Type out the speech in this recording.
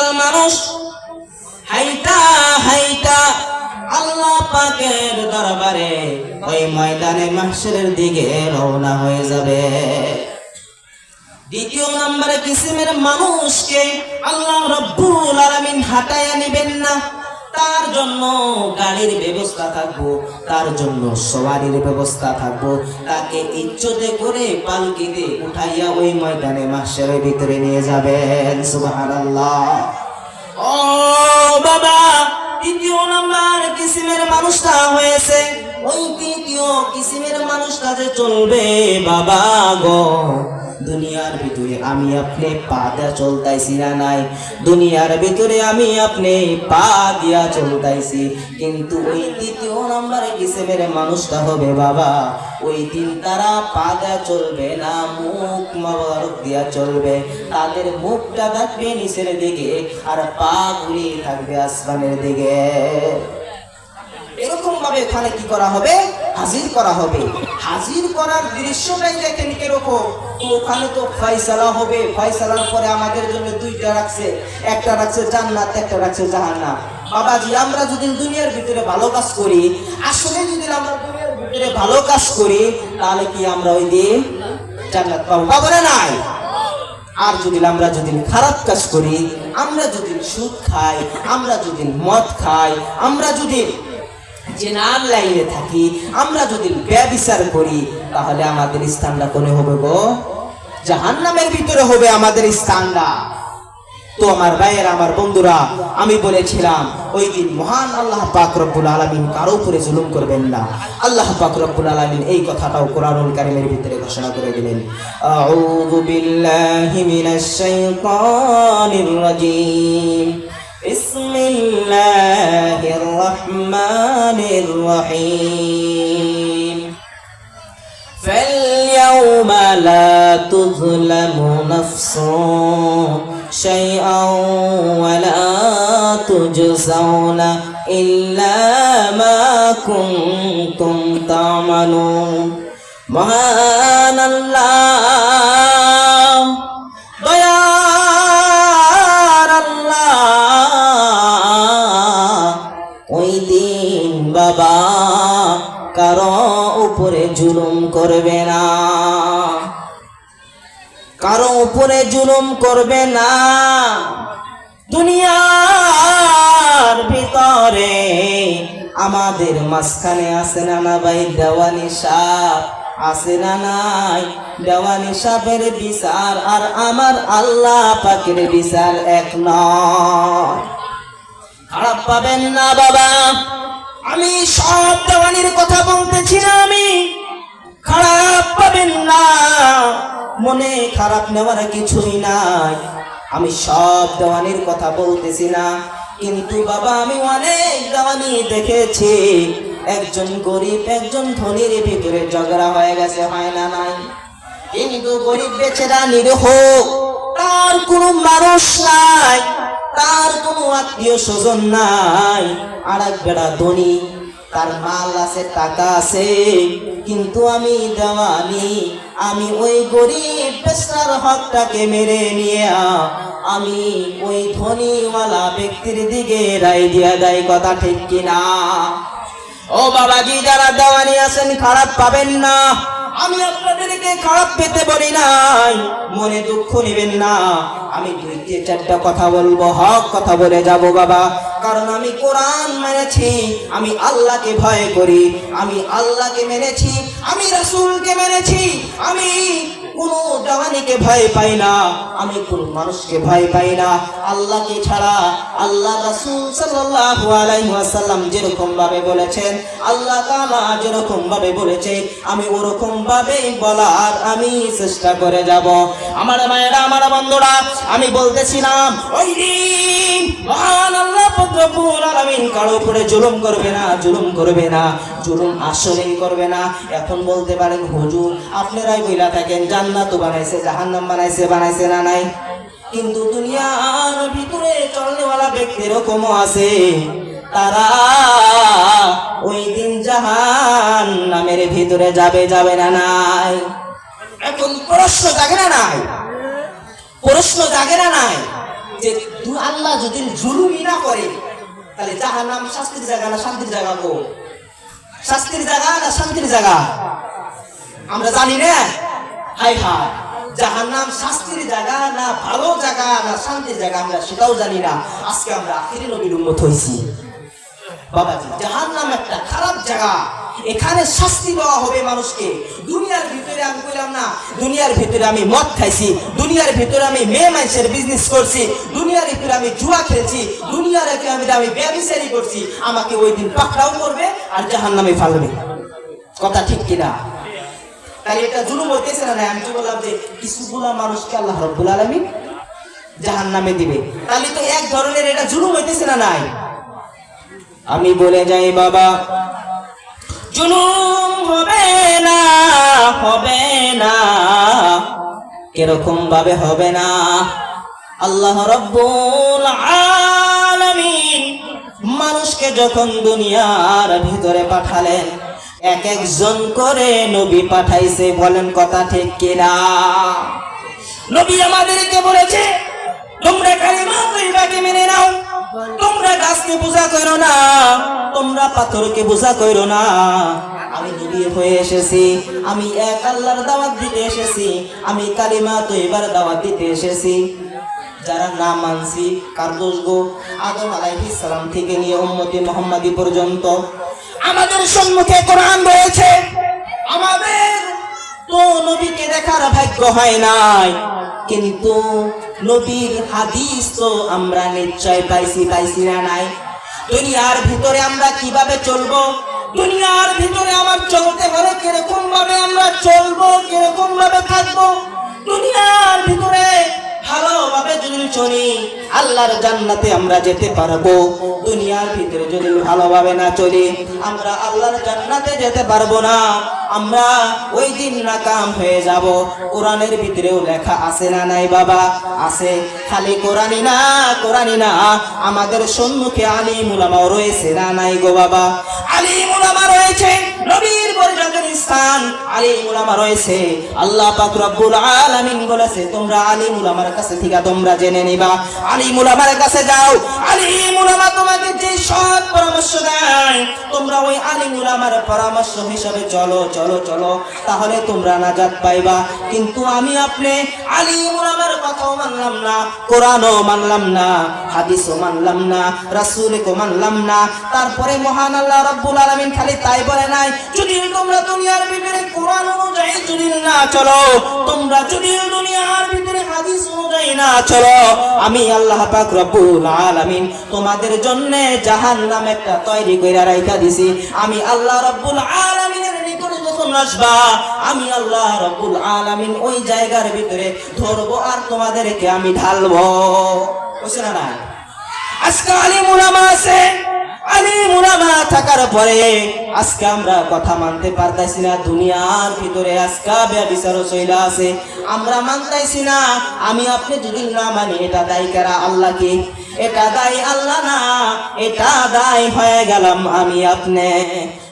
একদল মানুষ হাইতা হাইতা আল্লাহ পাকের দরবারে ওই ময়দানে মাহশরের দিকে রওনা হয়ে যাবে। দ্বিতীয় নম্বরে কিসিমের মানুষকে আল্লাহ রব্বুল আলামিন হাঁটাইয়া নিবেন না। তার জন্য গাড়ির ব্যবস্থা থাকব, তার জন্য সওয়ারির ব্যবস্থা থাকব। তাকে ইজ্জতে করে পালকিতে উঠাইয়া ওই ময়দানে মাসের ভিতরে নিয়ে যাবেন, সুবহানাল্লাহ। ও বাবা তৃতীয় নাম্বার কিসিমের মানুষটা হয়েছে। ওই তৃতীয় কিসিমের মানুষটা যে চলবে বাবা গো। দুনিয়ার ভিতরে আমি আপনি পা দিয়া চলতাইছি না নাই? দুনিয়ার ভিতরে আমি আপনি পা দিয়া চলতাইছি। কিন্তু ওই তৃতীয় নাম্বারে কিসেমের মানুষটা হবে বাবা? ওই দিন তারা পা দেয়া চলবে না, মুখ মাবারক দিয়া চলবে। তাদের মুখটা থাকবে নিচের দিকে আর পা ঘুরিয়ে থাকবে আসমানের দিকে। এরকম ভাবে ওখানে কি করা হবে? হাজির করা হবে। হাজির করার দৃশ্যটাই দেখেন কীরকম। ওখানে তো ফয়সালা হবে। ফয়সালার পরে আমাদের জন্য দুইটা রাখছে। একটা রাখছে জান্নাত, একটা রাখছে জাহান্নাম। বাবাজি, আমরা যদি দুনিয়ার ভিতরে ভালো কাজ করি, আসলে যদি আমরা দুনিয়ার ভিতরে ভালো কাজ করি, তাহলে কি আমরা ওই দিন জান্নাত পাবো? পাবো নাই? আর যদি আমরা যদি খারাপ কাজ করি, আমরা যদি সুদ খাই, আমরা যদি মদ খাই, আমরা যদি জেনার লাইনে থাকি, আমরা যদি ব্যবিচার করি, তাহলে আমাদের স্থানটা কোনে হবে গো? জাহান্নামের ভিতরে হবে আমাদের স্থানটা। তো আমার ভাইয়ের, আমার বন্ধুরা, আমি বলেছিলাম, ওই দিন মহান আল্লাহ পাক রব্বুল আলামিন কারও উপরে জুলুম করবেন না। আল্লাহ পাক রব্বুল আলামিন এই কথাটাও কোরআনুল কারীমের ভিতরে ঘোষণা করে দিলেন। আউযু বিল্লাহি মিনাশ শাইতানির রাজীম। بسم الله الرحمن الرحيم. فاليوم لا تظلم نفس شيئا ولا تجزون إلا ما كنتم تعملون. জুলুম করবে না। কারও উপরে জুলুম করবে না। দুনিয়ার ভিতরে আমাদের মাঝখানে আছে না না ভাই? দেওয়ানি সাপ আছে না নাই? দেওয়ানি সাপের বিচার আর আমার আল্লাহ পাকের বিচার এক নয়। খারাপ পাবেন না বাবা। আমি সব দেওয়ানির কথা বলতেছি না আমি। খারাপ পাবেন না। মনে খারাপ নেওয়ার কিছুই নাই। আমি সব দেওয়ানির কথা বলতেছি না। কিন্তু বাবা, আমি অনেক দেওয়ানি দেখেছি। একজন গরিব, একজন ধনীর ভিতরে ঝগড়া হয়ে গেছে, হয় না নাই? কিন্তু গরিব বেচেরা নিরীহ। তার কোনো মানুষ নাই, তার কোনো আত্মীয় স্বজন নাই। আর এক বেড়া ধনী তার মাল আছে, টাকা আছে, কিন্তু আমি দেওয়ানি আমি ওই গরিব পেশার হকটাকে মেরে নিয়ে আমি ওই ধনীওয়ালা ব্যক্তির দিকে রায় দিয়া দেয়, কথা ঠিক কিনা? ও বাবাজি, যারা দেওয়ানি আছেন, খারাপ পাবেন না। আমি আপনাদেরকে খারাপ পেতে বলি নাই। মনে দুঃখ নেবেন না। আমি দুইটি চারটা কথা বলব, হক কথা বলে যাব বাবা। কারণ আমি কোরআন মেনেছি, আমি আল্লাহকে ভয় করি। আমি আল্লাহকে মেনেছি, আমি রাসুলকে মেনেছি, আমি কোন দেওয়ানিকে ভয় পাই না। আমি কোন মানুষকে ভয় পাই না। আল্লাহকে ছাড়া আল্লাহ রাসূল সাল্লাল্লাহু আলাইহি ওয়াসাল্লাম যেরকম ভাবে বলেছেন, আল্লাহ তাআলা যেরকম ভাবে বলেছে আমি ওরকম ভাবে বলার আমি চেষ্টা করে যাব। আমার মায়েরা, আমার বন্ধুরা, আমি বলতেছিলাম, ওই দিন মহান আল্লাহ রব্বুল আলামিন কারও উপরে জুলুম করবে না, জুলুম করবে না, জুলুম আসলেই করবে না। এখন বলতে পারেন, হুজুর, আপনারাই বইলা থাকেন জান্নাত বানাইছে, জাহান্নাম বানাইছে বানাইছে না নাই? কিন্তু দুনিয়ার ভিতরে চলনেওয়ালা ব্যক্তি এরকমও আছে। তারা ওই দিন জাহান নামের ভিতরে যাবে যাবে না নাই? এখন প্রশ্ন জাগে না নাই? প্রশ্ন জাগে না নাই যে আল্লাহ যদি জুলুমই না করে, তাহলে যাহার নাম শাস্তির জায়গা না শান্তির জায়গা গো? শাস্তির জায়গা না শান্তির জায়গা? আমরা জানি না। হাই হাই যাহার নাম শাস্তির জায়গা না, ভালো জায়গা না, শান্তির জায়গা আমরা সেটাও জানি না। আজকে আমরা আখিরি নবীর উন্মত হয়েছি। বাবাজি নাম একটা খারাপ জায়গা। এখানে শাস্তি দেওয়া হবে মানুষকে। দুনিয়ার ভিতরে আমি কইলাম না, দুনিয়ার ভিতরে আমি মদ খাইছি, দুনিয়ার ভিতরে আমি মেয়ে মানুষের বিজনেস করছি, দুনিয়ার ভিতরে আমি জুয়া খেলছি, দুনিয়ার ভিতরে আমি ব্যবসায়ী করছি। আমাকে ওই দিন পাকড়াও করবে আর জাহান নামে ফালবে। কথা ঠিক কিনা? তাহলে এটা জুলুম হইতেছে না আমি তো বললাম যে কিছুগুলা মানুষকে আল্লাহ রব্বুল আলমী জাহান নামে দিবে। তাহলে তো এক ধরনের এটা জুলুম হইতেছে না নাই? আমি বলে যাই বাবা, জুলুম হবে না হবে না কীরকম ভাবে হবে না। আল্লাহ রব্বুল আলামিন মানুষকে যখন দুনিয়ার ভিতরে পাঠালেন এক একজন করে নবী পাঠাইছে, বলেন কথা ঠিক কিনা? নবী আমাদেরকে বলেছে, তোমরা কালিমা মেনে নাও, তোমরা গাছকে পূজা করো না, তোমরা পাথরকে পূজা করো না। আমি নবী হয়ে এসেছি, আমি এক আল্লাহর দাওয়াত দিতে এসেছি, আমি কালিমা তৈবার দাওয়াত দিতে এসেছি। যারা না মানছি, কার দোষ গো? আদম আলাইহিস সালাম থেকে নিয়ে উম্মতি মুহাম্মাদি পর্যন্ত আমাদের সম্মুখে কোরআন রয়েছে। আমাদের তো নবীকে দেখার ভাগ্য হয় নাই। কিন্তু নবীর হাদিস তো আমরা নিশ্চয় পাইছি পাইছি না নাই। দুনিয়ার ভিতরে আমরা কীভাবে চলবো? দুনিয়ার ভিতরে আমার চলতে হলে কীরকম ভাবে আমরা চলবো কীরকম ভাবে থাকব? দুনিয়ার ভিতরে ভালোভাবে যদি চলি আল্লাহর জান্নাতে আমরা যেতে পারব। দুনিয়ার ভিতরে যদি ভালোভাবে না চলি, আমরা আল্লাহর জান্নাতে যেতে পারব না। আমরা ওই দিন নাকাম হয়ে যাব। কোরআনের ভিতরেও লেখা আছে না নাই বাবা? আছে। খালি কোরআনই না কোরআনই না। আমাদের সম্মুখে আলিম উলামাও রয়েছে না নাই গো বাবা? আলিম মুলামা রয়েছে, নবীর পরিচয়ের স্থান আলিম উলামা রয়েছে। আল্লাহ পাক রব্বুল আলামিন বলেছে, তোমরা আলিম উলামার কাছে থেকে তোমরা জেনে নিবা। আলিম উলামার কাছে যাও আলিম উলামার পরামর্শ হিসাবে চলো চলো চলো, তাহলে তোমরা নাজাত পাইবা। কিন্তু আমি আপনি আলিম উলামার কথাও মানলাম না, কোরআনও মানলাম না, হাদিসও মানলাম না রাসূলকে মানলাম না। তারপরে মহান আল্লাহ রাব্বুল আলামিন খালি তাই বলে নাই, যদি তোমরা দুনিয়ার ভিতরে কোরআন অনুযায়ী যদি না চলো, তোমরা যদি দুনিয়ার ভিতরে হাদিস অনুযায়ী না চলো, আমি আল্লাহ পাক রব্বুল আলামিন তোমাদের জন্য জাহান্নাম একটা তৈরি কইরা রাইখা দিছি। আমি আল্লাহ আমি আল্লাহ রব্বুল ওই জায়গার ভিতরে ধরবো আর তোমাদেরকে আমি ঢালবো। আজকে আলিম উলামা আছে। থাকার পরে আজকে আমরা কথা মানতে পারতাইছি না, দুনিয়ার ভিতরে চইলা আছে। আমরা মানতাইছি না, আমি আপনি যদি না মানি, এটা দায়ী কারা আল্লাহকে? এটা দায়ী আল্লাহ না, এটা দায় হয়ে গেলাম আমি আপনি।